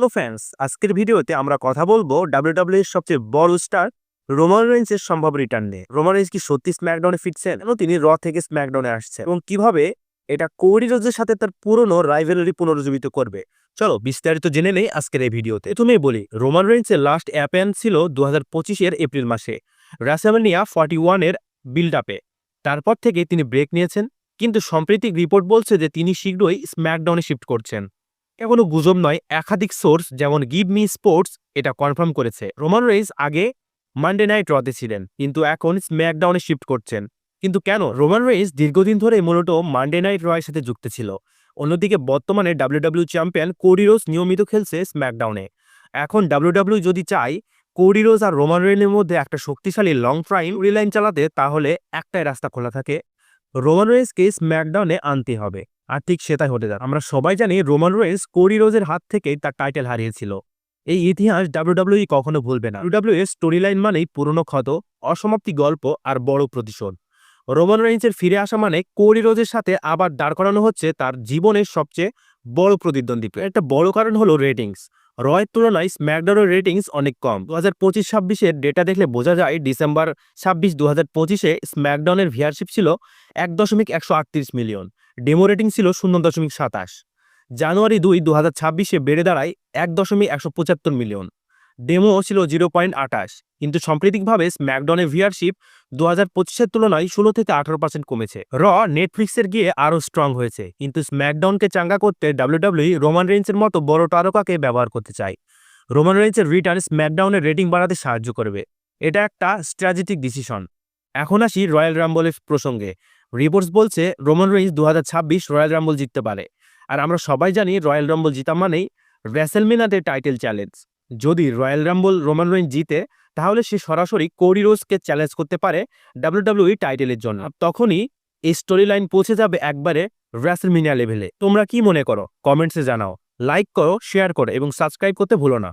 Hello fans আজকের ভিডিওতে আমরা কথা বলব ডাব্লিউডাব্লিউ সবচেয়ে বড় স্টার রোমান রেঞ্জের সম্ভব রিটার্ন নিয়ে। রোমান রেঞ্জ কি সত্যি স্ম্যাকডাউনে ফিরছেন কেন তিনি র থেকে স্ম্যাকডাউনে আসছেন এবং কীভাবে এটা কোডি রোজের সাথে তার পুরনো রাইভেলারি পুনরুজ্জীবিত করবে? চলো বিস্তারিত জেনে নেই আজকের এই ভিডিওতে। তুমি বলি, রোমান রেঞ্জের লাস্ট অ্যাপেন ছিল দু হাজার পঁচিশের এপ্রিল মাসে। রাসামেনিয়া ফর্টি ওয়ানের বিল্ড আপে তারপর থেকে তিনি ব্রেক নিয়েছেন, কিন্তু সাম্প্রতিক রিপোর্ট বলছে যে তিনি শীঘ্রই স্ম্যাকডাউনে শিফট করছেন। এটা কোনো গুজব নয়, একাধিক সোর্স, যেমন গিভ মি স্পোর্টস, এটা কনফার্ম করেছে। রোমান রেইস আগে মানডে নাইট রতে ছিলেন, কিন্তু এখন স্ম্যাকডাউনে শিফট করছেন। কিন্তু কেন? রোমান রেইস দীর্ঘদিন ধরে মূলত মানডে নাইট রয়ের সাথে যুক্ত ছিল। অন্যদিকে বর্তমানে ডাব্লিউডাব্লিউ চ্যাম্পিয়ন কোরিরোস নিয়মিত খেলছে স্ম্যাকডাউনে। এখন ডাব্লিউডাব্লিউ যদি চায় কোরিরোস আর রোমান রেইনের মধ্যে একটা শক্তিশালী লং টাইম রিলাইন চালাতে, তাহলে একটাই রাস্তা খোলা থাকে, রোমান রেইসকে স্ম্যাকডাউনে আনতে হবে। আর ঠিক সেটাই হতে যাচ্ছে। আমরা সবাই জানি রোমান রেইস কোরি রোজের হাত থেকেই তার টাইটেল হারিয়েছিল। এই ইতিহাস ডাব্লিউডাব্লিউই কখনো ভুলবে না। এর স্টোরি লাইন মানেই পুরনো ক্ষত, অসমাপ্তি গল্প আর বড় প্রতিশোধ। রোমান রেঞ্জের ফিরে আসা মানে কোরি রোজের সাথে আবার দাঁড় করানো হচ্ছে তার জীবনের সবচেয়ে বড় প্রতিদ্বন্দ্বী একটা বড় কারণ হলো রেটিংস। রয়ের তুলনায় স্ম্যাকডাউনের রেটিংস অনেক কম। দু হাজার পঁচিশ ছাব্বিশের ডেটা দেখলে বোঝা যায় ডিসেম্বর ছাব্বিশ দু হাজার পঁচিশে স্ম্যাকডাউনের ভিয়ারশিপ ছিল এক দশমিক একশো আটত্রিশ মিলিয়ন। ডেমো রেটিং ছিল শূন্য দশমিক সাতাশ। জানুয়ারি দুই দু হাজার ছাব্বিশে বেড়ে দাঁড়ায় এক দশমিক একশো পঁচাত্তর মিলিয়ন। ডেমো ছিল জিরো পয়েন্ট আঠাশ কিন্তু সাম্প্রতিকভাবে স্ম্যাকডনের ভিয়ারশিপ দু হাজার পঁচিশের তুলনায় ষোলো থেকে আঠারো পার্সেন্ট কমেছে। র নেটফ্লিক্সের গিয়ে আরও স্ট্রং হয়েছে, কিন্তু স্ম্যাকডাউনকে চাঙ্গা করতে ডাব্লিউডাব্লিউ রোমান রেঞ্জের মতো বড় তারকাকে ব্যবহার করতে চায়। রোমান রেঞ্জের রিটার্ন স্ম্যাকডাউনের রেটিং বাড়াতে সাহায্য করবে। এটা একটা স্ট্র্যাটেজিক ডিসিশন এখন আসি রয়্যাল রাম্বলের প্রসঙ্গে। রিপোর্টস বলছে রোমান রেঞ্জ দু রয়্যাল রাম্বল জিততে পারে। আর আমরা সবাই জানি রয়্যাল রাম্বল জিতা মানেই রেসেলমিনাতে টাইটেল চ্যালেঞ্জ যদি রয়্যাল রাম্বল রোমান রেঞ্জ জিতে, তাহলে সে সরাসরি কোরি রোজকে চ্যালেঞ্জ করতে পারে ডাব্লিউডাব্লিউই টাইটেলের জন্য। তখনই এই স্টোরি লাইন পৌঁছে যাবে একবারে রেসেলমিনিয়া লেভেলে তোমরা কি মনে করো? কমেন্টসে জানাও। লাইক করো শেয়ার করো এবং সাবস্ক্রাইব করতে ভুলো না।